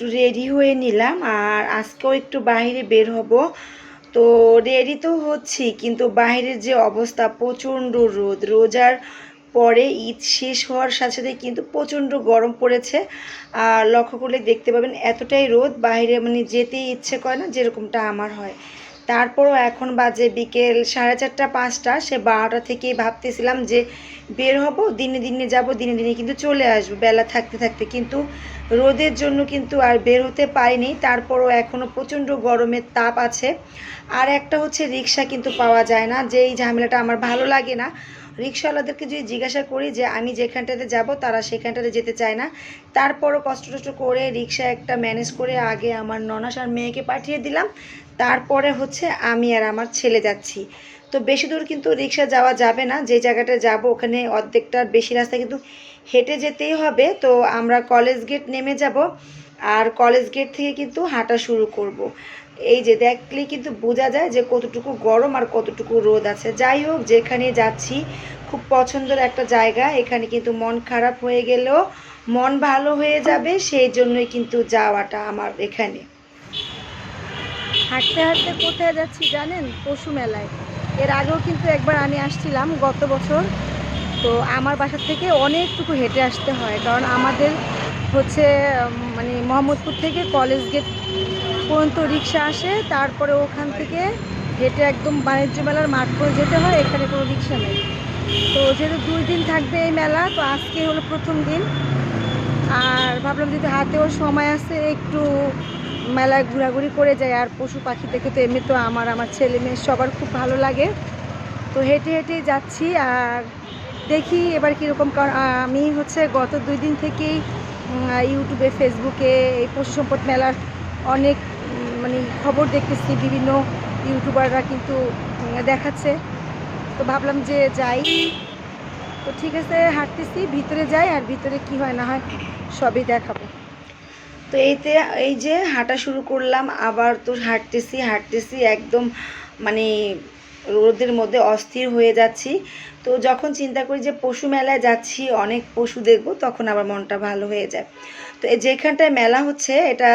একটু রেডি হয়ে নিলাম আর আজকেও একটু বাহিরে বের হব। তো রেডি তো হচ্ছি, কিন্তু বাহিরের যে অবস্থা প্রচণ্ড রোদ। রোজার পরে ঈদ শেষ হওয়ার সাথে সাথে কিন্তু প্রচণ্ড গরম পড়েছে। আর লক্ষ্য করলে দেখতে পাবেন এতটাই রোদ, বাইরে মানে যেতেই ইচ্ছে করে না, যেরকমটা আমার হয়। তারপরও এখন বাজে বিকেল সাড়ে চারটা, পাঁচটা, সে বারোটা থেকেই ভাবতেছিলাম যে বের হব, দিনে দিনে যাব, দিনে দিনে কিন্তু চলে আসব, বেলা থাকতে থাকতে। কিন্তু রোদের জন্য কিন্তু আর বের হতে পারিনি, তারপরও এখনও প্রচণ্ড গরমের তাপ আছে। আর একটা হচ্ছে রিক্সা কিন্তু পাওয়া যায় না যে এই ঝামেলাটা আমার ভালো লাগে না। রিক্সাওয়ালাদেরকে যদি জিজ্ঞাসা করি যে আমি যেখানটাতে যাব, তারা সেখানটাতে যেতে চায় না। তারপরও কষ্ট টষ্ট করে রিক্সা একটা ম্যানেজ করে আগে আমার ননাস আর মেয়েকে পাঠিয়ে দিলাম। তারপরে হচ্ছে আমি আর আমার ছেলে যাচ্ছি। তো বেশি দূর কিন্তু রিক্সা যাওয়া যাবে না। যে জায়গাটা যাব, ওখানে অর্ধেকটার বেশি রাস্তা কিন্তু হেঁটে যেতেই হবে। তো আমরা কলেজ গেট নেমে যাব। আর কলেজ গেট থেকে কিন্তু হাঁটা শুরু করব। এই যে দেখলেই কিন্তু বোঝা যায় যে কতটুকু গরম আর কতটুকু রোদ আছে। যাই হোক, যেখানে যাচ্ছি, খুব পছন্দের একটা জায়গা। এখানে কিন্তু মন খারাপ হয়ে গেলেও মন ভালো হয়ে যাবে, সেই জন্যই কিন্তু যাওয়াটা আমার এখানে। হাঁটতে হাঁটতে কোথায় যাচ্ছি জানেন? পশু মেলায়। এর আগেও কিন্তু একবার আমি আসছিলাম গত বছর। তো আমার বাসা থেকে অনেকটুকু হেঁটে আসতে হয়। কারণ আমাদের হচ্ছে মানে মোহাম্মদপুর থেকে কলেজ গেট পর্যন্ত রিক্সা আসে, তারপরে ওখান থেকে হেঁটে একদম বাণিজ্য মেলার মাঠ করে যেতে হয়, এখানে কোনো রিক্সা নেই। তো যেহেতু দুই দিন থাকবে এই মেলা, তো আজকে হলো প্রথম দিন। আর ভাবলাম যদি হাতেও সময় আছে, একটু মেলায় ঘোরাঘুরি করে যায় আর পশু পাখি দেখে তো এমনি তো আমার আমার ছেলে মেয়ে সবার খুব ভালো লাগে। তো হেঁটে হেঁটে যাচ্ছি, আর দেখি এবার কীরকম কারণ আমি হচ্ছে গত দুই দিন থেকেই ইউটিউবে, ফেসবুকে এই পশু সম্পদ মেলার অনেক মানে খবর দেখতেছি, বিভিন্ন ইউটিউবাররা কিন্তু দেখাচ্ছে। তো ভাবলাম যে যাই। তো ঠিক আছে, হাঁটতেছি, ভিতরে যাই আর ভিতরে কি হয় না হয় সবই দেখাবো। তো এইতে, এই যে হাঁটা শুরু করলাম, আবার তো হাঁটতেছি হাঁটতেছি, একদম মানে রোদের মধ্যে অস্থির হয়ে যাচ্ছি। তো যখন চিন্তা করি যে পশু মেলায় যাচ্ছি, অনেক পশু দেখব, তখন আবার মনটা ভালো হয়ে যায়। তো যেখানটায় মেলা হচ্ছে, এটা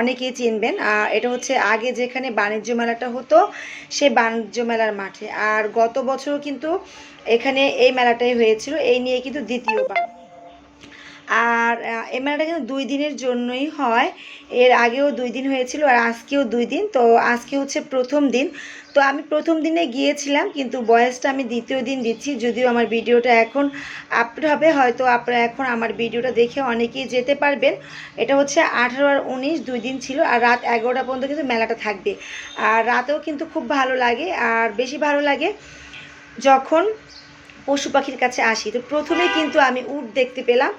অনেকেই চিনবেন। আর এটা হচ্ছে আগে যেখানে বাণিজ্য মেলাটা হতো সেই বাণিজ্য মেলার মাঠে। আর গত বছরও কিন্তু এখানে এই মেলাটাই হয়েছিল। এই নিয়ে কিন্তু দ্বিতীয়বার। আর এই মেলাটা কিন্তু দুই দিনের জন্যই হয়। এর আগেও দুই দিন হয়েছিল আর আজকেও দুই দিন। তো আজকে হচ্ছে প্রথম দিন। তো আমি প্রথম দিনে গিয়েছিলাম কিন্তু বয়সটা আমি দ্বিতীয় দিন দিচ্ছি। যদিও আমার ভিডিওটা এখন আপলোড হবে, হয়তো আপনারা এখন আমার ভিডিওটা দেখে অনেকেই যেতে পারবেন। এটা হচ্ছে আঠারো আর উনিশ, দুই দিন ছিল আর রাত এগারোটা পর্যন্ত কিন্তু মেলাটা থাকবে। আর রাতেও কিন্তু খুব ভালো লাগে আর বেশি ভালো লাগে যখন পশু পাখির কাছে আসি। তো প্রথমে কিন্তু আমি উট দেখতে পেলাম।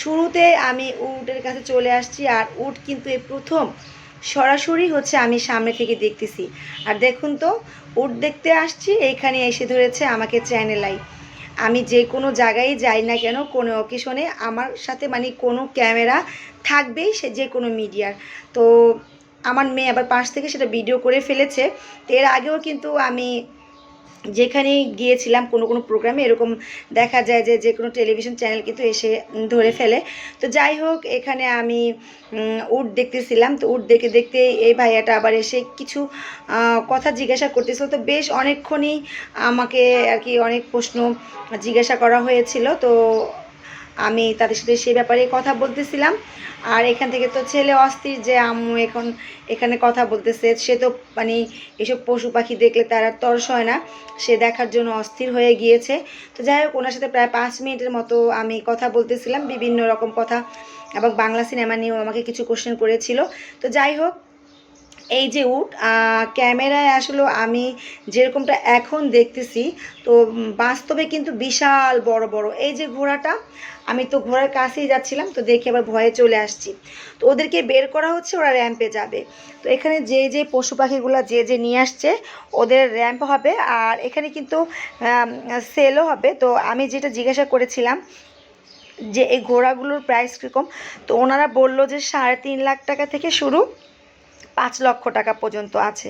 শুরুতে আমি উটের কাছে চলে আসছি আর উট কিন্তু এই প্রথম সরাসরি হচ্ছে আমি সামনে থেকে দেখতেছি। আর দেখুন তো, উট দেখতে আসছি, এইখানে এসে ধরেছে আমাকে চ্যানেলাই আমি যে কোনো জায়গায় যাই না কেন, কোনো অকেশনে আমার সাথে মানে কোনো ক্যামেরা থাকবেই সে যে কোনো মিডিয়ার তো আমার মেয়ে আবার পাশ থেকে সেটা ভিডিও করে ফেলেছে। তো এর আগেও কিন্তু আমি যেখানে গিয়েছিলাম কোনো কোনো প্রোগ্রামে এরকম দেখা যায় যে যে কোনো টেলিভিশন চ্যানেল কিন্তু এসে ধরে ফেলে। তো যাই হোক, এখানে আমি উট দেখতেছিলাম। তো উট দেখে দেখতে এই ভাইয়াটা আবার এসে কিছু কথা জিজ্ঞাসা করতেছিল। তো বেশ অনেকক্ষণই আমাকে আর কি অনেক প্রশ্ন জিজ্ঞাসা করা হয়েছিল। তো আমি তাদের সাথে সে ব্যাপারে কথা বলতেছিলাম। আর এখান থেকে তো ছেলে অস্থির যে আম্মু এখন এখানে কথা বলতেছে, সে তো মানে এসব পশু পাখি দেখলে তার আর তরস হয় না। সে দেখার জন্য অস্থির হয়ে গিয়েছে। তো যাই হোক, ওনার সাথে প্রায় পাঁচ মিনিটের মতো আমি কথা বলতেছিলাম, বিভিন্ন রকম কথা এবং বাংলা সিনেমা নিয়েও আমাকে কিছু কোশ্চেন করেছিল। তো যাই হোক, এই যে উট ক্যামেরায় আসলে আমি যেরকমটা এখন দেখতেছি, তো বাস্তবে কিন্তু বিশাল বড় বড়। এই যে ঘোড়াটা আমি তো ঘোড়ার কাছেই যাচ্ছিলাম, তো দেখে আবার ভয়ে চলে আসছি। তো ওদেরকে বের করা হচ্ছে, ওরা র্যাম্পে যাবে। তো এখানে যে যে পশু পাখিগুলো যে যে নিয়ে আসছে, ওদের র্যাম্প হবে আর এখানে কিন্তু সেলও হবে। তো আমি যেটা জিজ্ঞাসা করেছিলাম যে, এই ঘোড়াগুলোর প্রাইস কীরকম? তো ওনারা বলল যে, সাড়ে তিন লাখ টাকা থেকে শুরু পাঁচ লক্ষ টাকা পর্যন্ত আছে।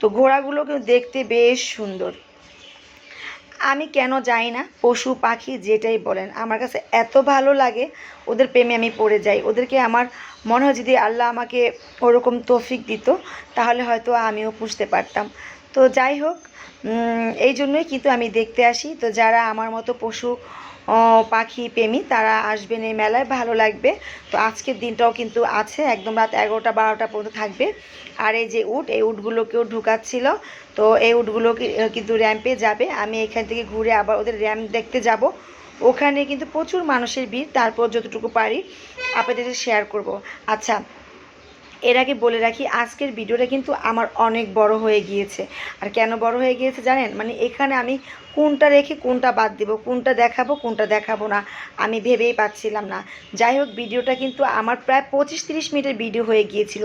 তো ঘোড়াগুলো কিন্তু দেখতে বেশ সুন্দর। আমি কেন যাই না? পশু, পাখি যেটাই বলেন, আমার কাছে এত ভালো লাগে, ওদের প্রেমে আমি পড়ে যাই। ওদেরকে আমার মনে হয় যদি আল্লাহ আমাকে ওরকম তফিক দিত, তাহলে হয়তো আমিও পুষতে পারতাম। তো যাই হোক এই জন্যই কিন্তু আমি দেখতে আসি। তো যারা আমার মতো পশু পাখি প্রেমী, তারা আসবেন এই মেলায়, ভালো লাগবে। তো আজকের দিনটাও কিন্তু আছে, একদম রাত এগারোটা, বারোটা পর্যন্ত থাকবে। আর এই যে উট, এই উটগুলোকেও ঢুকাচ্ছিল। তো এই উটগুলো কিন্তু র্যাম্পে যাবে। আমি এখান থেকে ঘুরে আবার ওদের র্যাম্প দেখতে যাব। ওখানে কিন্তু প্রচুর মানুষের ভিড়, তারপর যতটুকু পারি আপনাদের শেয়ার করব। আচ্ছা এর আগে বলে রাখি, আজকের ভিডিওটা কিন্তু আমার অনেক বড় হয়ে গিয়েছে। আর কেন বড় হয়ে গিয়েছে জানেন? মানে এখানে আমি কোনটা রেখে কোনটা বাদ দেব, কোনটা দেখাবো কোনটা দেখাবো না, আমি ভেবেই পাচ্ছিলাম না। যাই হোক, ভিডিওটা কিন্তু আমার প্রায় পঁচিশ তিরিশ মিনিটের ভিডিও হয়ে গিয়েছিল।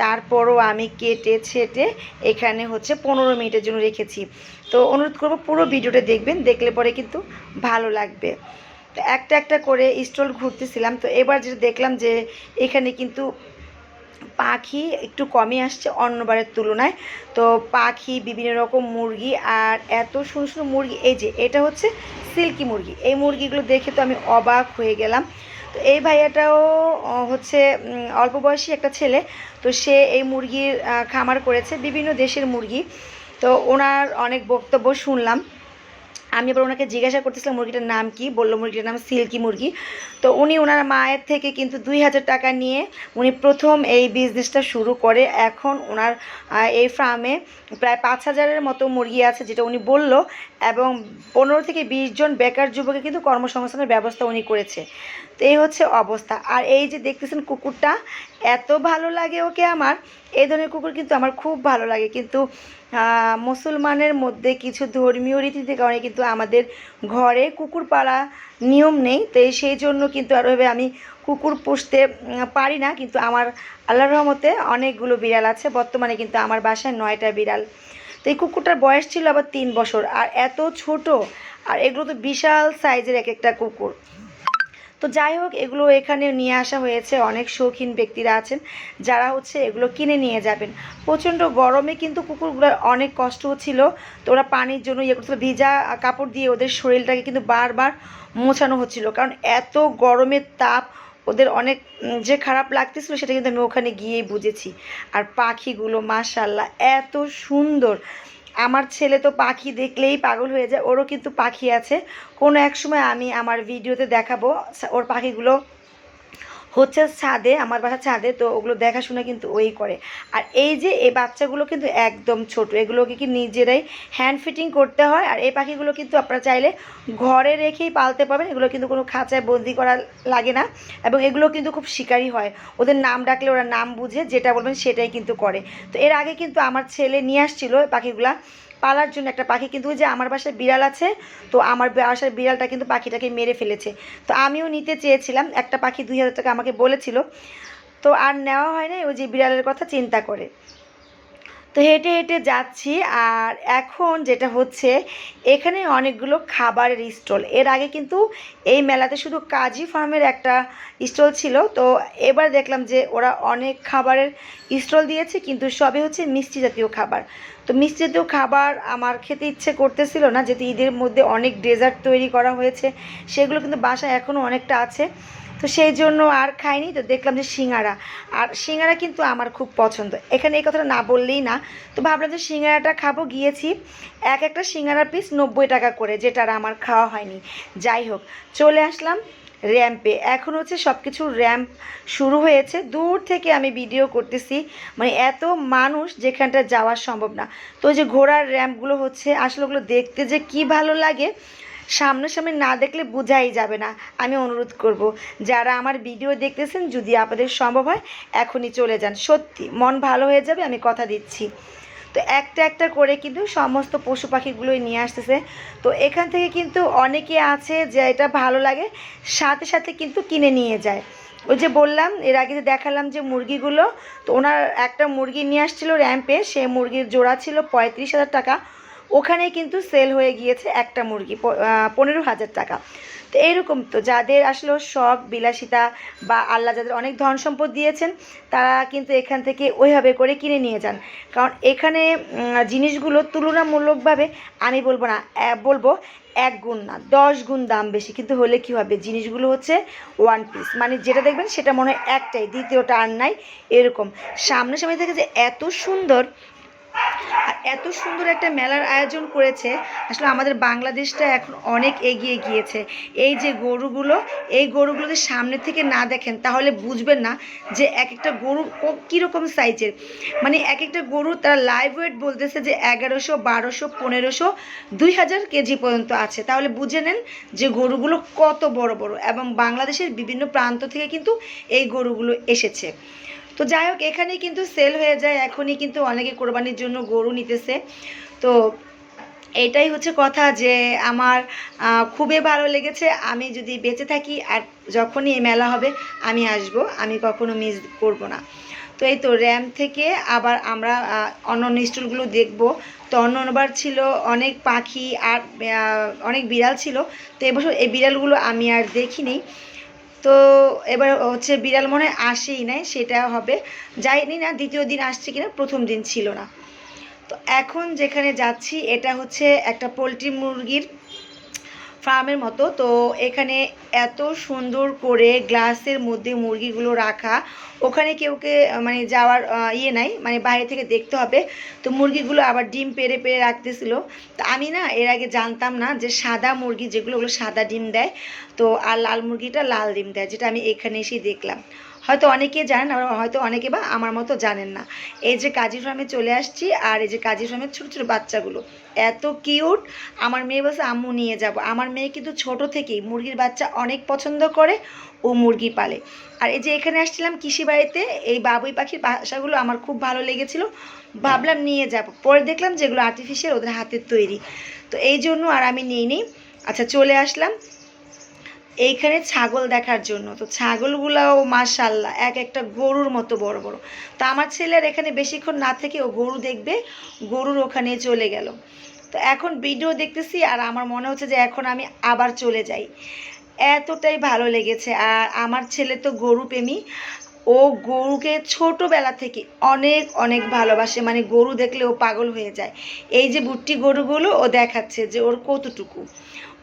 তারপরও আমি কেটে ছেটে এখানে হচ্ছে পনেরো মিনিটের জন্য রেখেছি। তো অনুরোধ করব, পুরো ভিডিওটা দেখবেন, দেখলে পরে কিন্তু ভালো লাগবে। তো একটা একটা করে স্টল ঘুরতেছিলাম। তো এবার যেটা দেখলাম যে এখানে কিন্তু পাখি একটু কমই আসছে অন্যবারের তুলনায়। তো পাখি, বিভিন্ন রকম মুরগি আর এত সুন্দর সুন্দর মুরগি, এই যে এটা হচ্ছে সিল্কি মুরগি। এই মুরগিগুলো দেখে তো আমি অবাক হয়ে গেলাম। তো এই ভাইয়াটাও হচ্ছে অল্প বয়সী একটা ছেলে, তো সে এই মুরগির খামার করেছে বিভিন্ন দেশের মুরগি। তো ওনার অনেক বক্তব্য শুনলাম। আমি আবার ওনাকে জিজ্ঞাসা করতেছিলাম, মুরগিটার নাম কি? বলল, মুরগিটার নাম সিল্কি মুরগি। তো উনি ওনার মায়ের থেকে কিন্তু দুই হাজার টাকা নিয়ে উনি প্রথম এই বিজনেসটা শুরু করে। এখন ওনার এই ফার্মে প্রায় পাঁচ হাজারের মতো মুরগি আছে, যেটা উনি বলল। এবং পনেরো থেকে বিশ জন বেকার যুবকে কিন্তু কর্মসংস্থানের ব্যবস্থা উনি করেছে। তো এই হচ্ছে অবস্থা। আর এই যে দেখতেছেন কুকুরটা, এত ভালো লাগে ওকে আমার। এই ধরনের কুকুর কিন্তু আমার খুব ভালো লাগে। কিন্তু মুসলমানের মধ্যে কিছু ধর্মীয় রীতিতে কারণে কিন্তু আমাদের ঘরে কুকুর পালা নিয়ম নেই। তো সেই জন্য কিন্তু আর ওইভাবে আমি কুকুর পুষতে পারি না। কিন্তু আমার আল্লাহর রহমতে অনেকগুলো বিড়াল আছে। বর্তমানে কিন্তু আমার বাসায় নয়টা বিড়াল তো এই কুকুরটার বয়স ছিল আবার তিন বছর, আর এত ছোট, আর এগুলো তো বিশাল সাইজের এক একটা কুকুর। তো যাই হোক, এগুলো এখানে নিয়ে আসা হয়েছে, অনেক শৌখিন ব্যক্তিরা আছেন, যারা হচ্ছে এগুলো কিনে নিয়ে যাবেন। প্রচণ্ড গরমে কিন্তু কুকুরগুলোর অনেক কষ্ট হচ্ছিল, তো ওরা পানির জন্য ইয়ে করছিল, ভিজা কাপড় দিয়ে ওদের শরীরটাকে কিন্তু বারবার মোছানো হচ্ছিল, কারণ এত গরমের তাপ ওদের অনেক যে খারাপ লাগতেছিল সেটা কিন্তু আমি ওখানে গিয়েই বুঝেছি। আর পাখিগুলো মাশাল্লাহ এত সুন্দর। আমার ছেলে তো পাখি দেখলেই পাগল হয়ে যায়, ওরও কিন্তু পাখি আছে। কোনো এক সময় আমি আমার ভিডিওতে দেখাবো ওর পাখিগুলো হচ্ছে ছাদে, আমার বাসা ছাদে, তো ওগুলো দেখাশোনা কিন্তু ওই করে। আর এই যে এই বাচ্চাগুলো কিন্তু একদম ছোট, এগুলোকে কি নিজেরাই হ্যান্ড ফিটিং করতে হয়, আর এই পাখিগুলো কিন্তু আপনারা চাইলে ঘরে রেখেই পালতে পারবেন, এগুলো কিন্তু কোনো খাঁচায় বন্দি করা লাগে না, এবং এগুলো কিন্তু খুব শিকারী হয়। ওদের নাম ডাকলে ওরা নাম বুঝে, যেটা বলবেন সেটাই কিন্তু করে। তো এর আগে কিন্তু আমার ছেলে নিয়ে আসছিল পাখিগুলা পালার জন্য একটা পাখি। কিন্তু ওই যে আমার বাসায় বিড়াল আছে, তো আমার বাসার বিড়ালটা কিন্তু পাখিটাকে মেরে ফেলেছে। তো আমিও নিতে চেয়েছিলাম, একটা পাখি দুই হাজার টাকা আমাকে বলেছিল। তো আর নেওয়া হয় না ওই যে বিড়ালের কথা চিন্তা করে। তো হেঁটে হেঁটে যাচ্ছি, আর এখন যেটা হচ্ছে, এখানে অনেকগুলো খাবারের স্টল। এর আগে কিন্তু এই মেলাতে শুধু কাজী ফার্মের একটা স্টল ছিল। তো এবার দেখলাম যে ওরা অনেক খাবারের স্টল দিয়েছে, কিন্তু সবই হচ্ছে মিষ্টি জাতীয় খাবার। তো মিষ্টি জাতীয় খাবার আমার খেতে ইচ্ছে করতেছিল না, যেহেতু ঈদের মধ্যে অনেক ডেজার্ট তৈরি করা হয়েছে, সেগুলো কিন্তু বাসায় এখনও অনেকটা আছে। তো সেই জন্য আর খাইনি, তো দেখলাম যে সিঙ্গারা। আর সিঙ্গারা কিন্তু আমার খুব পছন্দ। এখানে এই কথাটা না বললেই না। তো ভাবলাম যে সিঙ্গারাটা খাব, গিয়েছি। এক একটা সিঙ্গারার পিস নব্বই টাকা করে, যেটা আর আমার খাওয়া হয়নি। যাই হোক, চলে আসলাম। র্যাম্পে। এখন হচ্ছে সব কিছু র্যাম্প শুরু হয়েছে। দূর থেকে আমি ভিডিও করতেছি। মানে এত মানুষ যেখানটা যাওয়া সম্ভব না। তো যে ঘোড়ার র্যাম্পগুলো হচ্ছে, আসলে ওগুলো দেখতে যে কি ভালো লাগে, সামনাসামনি না দেখলে বোঝাই যাবে না। আমি অনুরোধ করব, যারা আমার ভিডিও দেখতেছেন, যদি আপনাদের সম্ভব হয়, এখনই চলে যান। সত্যি, মন ভালো হয়ে যাবে, আমি কথা দিচ্ছি। তো একটা একটা করে কিন্তু সমস্ত পশু পাখিগুলোই নিয়ে আসতেছে। তো এখান থেকে কিন্তু অনেকে আছে যে এটা ভালো লাগে, সাথে সাথে কিন্তু কিনে নিয়ে যায়। ওই যে বললাম, এর আগে যে দেখালাম যে মুরগিগুলো, তো ওনার একটা মুরগি নিয়ে আসছিল র্যাম্পে, সে মুরগির জোড়া ছিল পঁয়ত্রিশ হাজার টাকা। ওখানে কিন্তু সেল হয়ে গিয়েছে একটা মুরগি পনেরো হাজার টাকা। তো এইরকম তো, যাদের আসলে শখ বিলাসিতা বা আল্লাহ যাদের অনেক ধন সম্পদ দিয়েছেন, তারা কিন্তু এখান থেকে ওইভাবে করে কিনে নিয়ে যান। কারণ এখানে জিনিসগুলো তুলনামূলকভাবে আমি বলব না বলব এক গুণ না, দশ গুণ দাম বেশি। কিন্তু হলে কি হবে, জিনিসগুলো হচ্ছে ওয়ান পিস মানে যেটা দেখবেন সেটা মনে হয় একটাই, দ্বিতীয়টা আর নাই, এরকম। সামনে সামনে থেকে যে এত সুন্দর এত সুন্দর একটা মেলার আয়োজন করেছে। আসলে আমাদের বাংলাদেশটা এখন অনেক এগিয়ে গিয়েছে। এই যে গরুগুলো, এই গরুগুলোকে সামনে থেকে না দেখেন, তাহলে বুঝবেন না যে এক একটা গরু কীরকম সাইজের। মানে এক একটা গরু তারা লাইভ ওয়েট বলতেছে যে এগারোশো, বারোশো, পনেরোশো, দুই হাজার কেজি পর্যন্ত আছে। তাহলে বুঝে নেন যে গরুগুলো কত বড় বড় এবং বাংলাদেশের বিভিন্ন প্রান্ত থেকে কিন্তু এই গরুগুলো এসেছে। তো যাই হোক, এখানেই কিন্তু সেল হয়ে যায়। এখনই কিন্তু অনেকে কোরবানির জন্য গরু নিতেছে। তো এটাই হচ্ছে কথা যে আমার খুবই ভালো লেগেছে। আমি যদি বেঁচে থাকি আর যখনই এই মেলা হবে, আমি আসব। আমি কখনো মিস করব না। তো এই তো র্যাম থেকে আবার আমরা অন্য অন্য স্টলগুলো দেখব। তো অন্য অন্যবার ছিল অনেক পাখি আর অনেক বিড়াল ছিল। তো এবছর এই বিড়ালগুলো আমি আর দেখিনি। তো এবার হচ্ছে বিড়াল মনে হয় আসেই নাই, সেটা হবে। যাইনি না, দ্বিতীয় দিন আসছে কিনা, প্রথম দিন ছিল না। তো এখন যেখানে যাচ্ছি, এটা হচ্ছে একটা পোলট্রি মুরগির ফার্মের মতো। তো এখানে এত সুন্দর করে গ্লাসের মধ্যে মুরগিগুলো রাখা। ওখানে কেউকে কে মানে যাওয়ার ইয়ে নাই মানে বাইরে থেকে দেখতে হবে। তো মুরগিগুলো আবার ডিম পেড়ে পেরে রাখতেছিল। তো আমি না, এর আগে জানতাম না যে সাদা মুরগি যেগুলো, ওগুলো সাদা ডিম দেয়। তো আর লাল মুরগিটা লাল ডিম দেয়, যেটা আমি এখানে এসেই দেখলাম। হয়তো অনেকে জানেন, আবার হয়তো অনেকে বা আমার মতো জানেন না। এই যে কাজী ফার্মে চলে আসছি, আর এই যে কাজী ফার্মের ছোটো ছোটো বাচ্চাগুলো। এত কিউট, আমার মেয়ে বলছে, আম্মু, নিয়ে যাব। আমার মেয়ে কিন্তু ছোট থেকেই মুরগির বাচ্চা অনেক পছন্দ করে, ও মুরগি পালে। আর এই যে এখানে আসছিলাম কৃষি বাড়িতে, এই বাবুই পাখির বাসাগুলো আমার খুব ভালো লেগেছিল। ভাবলাম নিয়ে যাব। পরে দেখলাম যেগুলো আর্টিফিশিয়াল ওদের হাতের তৈরি। তো এই জন্য আর আমি নিইনি। আচ্ছা চলে আসলাম। এইখানে ছাগল দেখার জন্য। তো ছাগলগুলাও মাশাল্লাহ এক একটা গরুর মতো বড় বড়। তো আমার ছেলের এখানে বেশিক্ষণ না থেকে ও গরু দেখবে, গরুর ওখানে চলে গেল। তো এখন ভিডিও দেখতেছি আর আমার মনে হচ্ছে যে এখন আমি আবার চলে যাই। এতটাই ভালো লেগেছে। আর আমার ছেলে তো গরু প্রেমী। ও গরুকে ছোটোবেলা থেকে অনেক অনেক ভালোবাসে। মানে গরু দেখলে ও পাগল হয়ে যায়। এই যে বুট্টি গরুগুলো, ও দেখাচ্ছে যে ওর কতটুকু।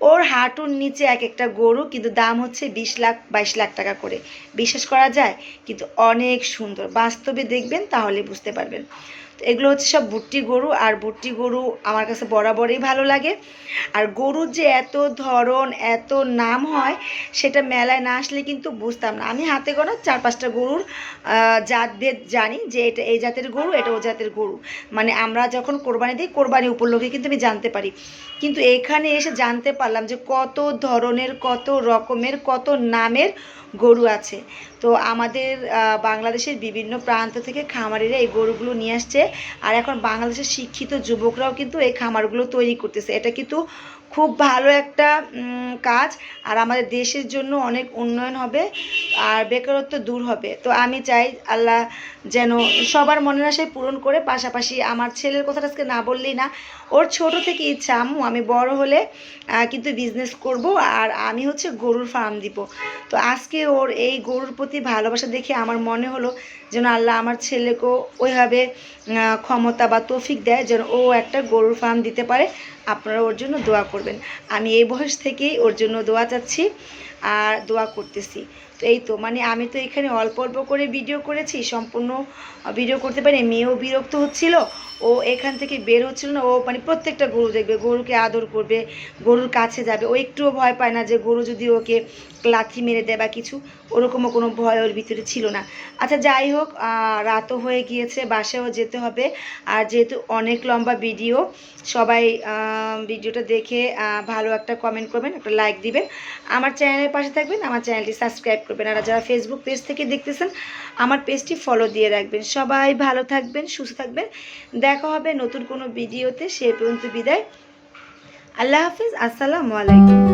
ওর হাঁটুর নিচে এক একটা গরু, কিন্তু দাম হচ্ছে বিশ লাখ, বাইশ লাখ টাকা করে। বিশ্বাস করা যায়? কিন্তু অনেক সুন্দর। বাস্তবে দেখবেন, তাহলে বুঝতে পারবেন। এগুলো হচ্ছে সব বুট্টি গরু, আর বুট্টি গরু আমার কাছে বরাবরই ভালো লাগে। আর গরুর যে এত ধরন, এত নাম হয়, সেটা মেলায় না আসলে কিন্তু বুঝতাম না। আমি হাতে গোনা চার পাঁচটা গরুর জাতভেদ জানি যে এটা এই জাতের গরু, এটা ও জাতের গরু। মানে আমরা যখন কোরবানি দিই, কোরবানি উপলক্ষে কিন্তু আমি জানতে পারি। কিন্তু এখানে এসে জানতে পারলাম যে কত ধরনের, কত রকমের, কত নামের গরু আছে। তো আমাদের বাংলাদেশের বিভিন্ন প্রান্ত থেকে খামারিরা এই গরুগুলো নিয়ে আসছে। আর এখন বাংলাদেশের শিক্ষিত যুবকরাও কিন্তু এই খামারগুলো তৈরি করতেছে। এটা কিন্তু খুব ভালো একটা কাজ। আর আমাদের দেশের জন্য অনেক উন্নয়ন হবে আর বেকারত্ব দূর হবে। তো আমি চাই আল্লাহ যেন সবার মনের আশায় পূরণ করে। পাশাপাশি আমার ছেলের কথাটা আজকে না বললেই না, ওর ছোট থেকে ইচ্ছা আম্মু, আমি বড় হলে কিন্তু বিজনেস করব আর আমি হচ্ছে গরুর ফার্ম দিব। তো আজকে ওর এই গরুর প্রতি ভালোবাসা দেখে আমার মনে হলো যেন আল্লাহ আমার ছেলেকেও ওইভাবে ক্ষমতা বা তৌফিক দেয় যেন ও একটা গরুর ফার্ম দিতে পারে। আপনারা ওর জন্য দোয়া করবেন। আমি এই বয়স থেকেই ওর জন্য দোয়া চাচ্ছি আর দোয়া করতেছি। তো এই তো মানে আমি তো এখানে অল্প অল্প করে ভিডিও করেছি, সম্পূর্ণ ভিডিও করতে পারি মেয়েও বিরক্ত হচ্ছিল ও এখান থেকে বের হচ্ছিল না, ও মানে প্রত্যেকটা গরু দেখবে, গরুকে আদর করবে, গরুর কাছে যাবে। ও একটুও ভয় পায় না যে গরু যদি ওকে লাথি মেরে দেয় বা কিছু, ওরকমও কোনো ভয় ওর ভিতরে ছিল না। আচ্ছা যাই হোক রাতও হয়ে গিয়েছে, বাসায়ও যেতে হবে। আর যেহেতু অনেক লম্বা ভিডিও, সবাই ভিডিওটা দেখে ভালো একটা কমেন্ট করবেন, একটা লাইক দিবেন। আমার চ্যানেলের পাশে থাকবেন, আমার চ্যানেলটি সাবস্ক্রাইব করবেন। আর যারা ফেসবুক পেজ থেকে দেখতেছেন, আমার পেজটি ফলো দিয়ে রাখবেন। সবাই ভালো থাকবেন, সুস্থ থাকবেন। দেখা হবে নতুন কোনো ভিডিওতে সে পর্যন্ত বিদায়। আল্লাহ হাফিজ আসসালামু আলাইকুম।